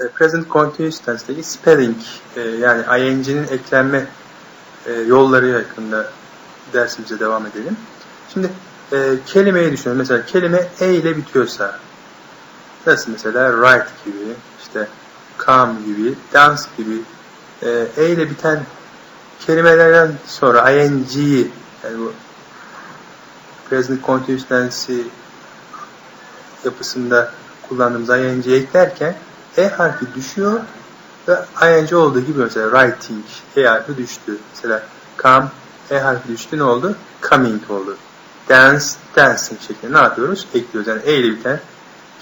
e, present continuous tense'deki spelling e, yani ing'nin eklenme e, yolları hakkında dersimize devam edelim. Şimdi e, kelimeyi düşünün. Mesela kelime e ile bitiyorsa nasıl mesela write gibi, işte come gibi, dance gibi e, e ile biten kelimelerden sonra ing'yi yani bu present continuous tense'i yapısında kullandığımız ing'yi eklerken e harfi düşüyor ve ing olduğu gibi mesela writing e harfi düştü. Mesela come e harfi düştü ne oldu? Coming oldu. Dance, dancing şeklinde ne yapıyoruz? Ekliyoruz. Yani e ile biten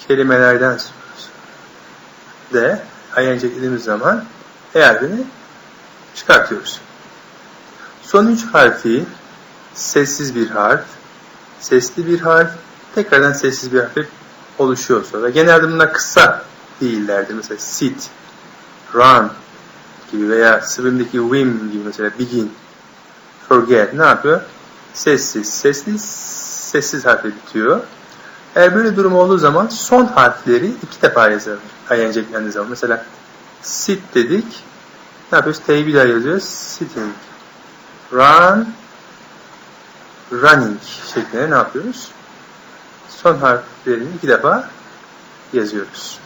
kelimelerden de ing eklediğimiz zaman e harfini çıkartıyoruz. Son üç harfi sessiz bir harf, sesli bir harf, tekrardan sessiz bir harf oluşuyor sonra. Genelde bunlar kısa fiillerdir. Mesela sit, run gibi veya swim'deki swim gibi mesela begin, forget ne yapıyor? Sessiz, sesli, sessiz harfle bitiyor. Eğer böyle durum olduğu zaman son harfleri iki defa yazılır. ing eklendiği zaman. Mesela sit dedik. Ne yapıyoruz? T'yi bir daha yazıyoruz. Sitting. Run. Running şeklinde ne yapıyoruz? Son harflerini iki defa yazıyoruz.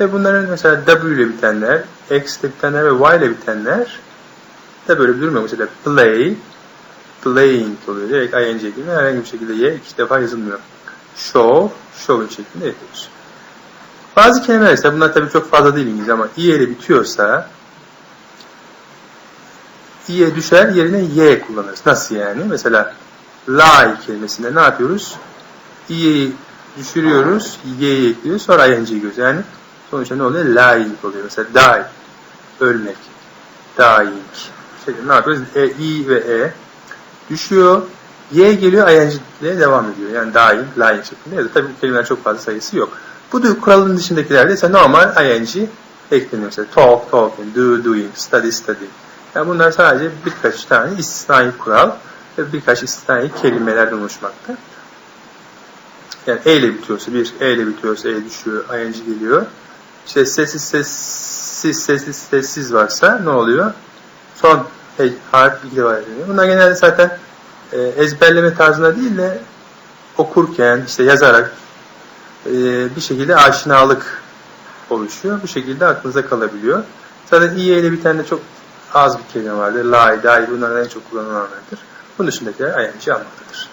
Ve bunların mesela W ile bitenler, X ile bitenler ve Y ile bitenler de böyle bir durum. Mesela play, playing oluyor. Direkt ing gibi herhangi bir şekilde Y iki defa yazılmıyor. Show, showing şeklinde yapıyoruz. Bazı kelimeler ise bunlar tabii çok fazla değil İngilizce ama i ile bitiyorsa i'ye düşer yerine y kullanırız. Nasıl yani? Mesela lie kelimesinde ne yapıyoruz? i'yi düşürüyoruz, y'yi ekliyoruz, sonra ing'yi görüyoruz. Yani sonuçta ne oluyor? Lying oluyor. Mesela die, ölmek, dying. Şeklinde ne yapıyoruz? E, i ve e düşüyor, y geliyor, ing devam ediyor. Yani dying, lying şeklinde. Ya da tabii kelimeler çok fazla sayısı yok. Bu kuralın dışındakilerde ise normal ing ekleniyor. Mesela talk, talking, do, doing, study, studying. Yani bunlar sadece birkaç tane istisnai kural ve birkaç istisnai kelimelerden oluşmakta. Yani E ile bitiyorsa bir, E ile bitiyorsa E düşüyor, ing geliyor. İşte sessiz sessiz sessiz sessiz varsa ne oluyor? Son hey, harf iki defa yazılıyor. Bunlar genelde zaten e, ezberleme tarzında değil de okurken işte yazarak e, bir şekilde aşinalık oluşuyor. Bu şekilde aklınıza kalabiliyor. Zaten i ile biten de çok az bir kelime vardır. Lie, die bunlardan en çok kullanılanlardır. Bunun dışındakiler ing almaktadır.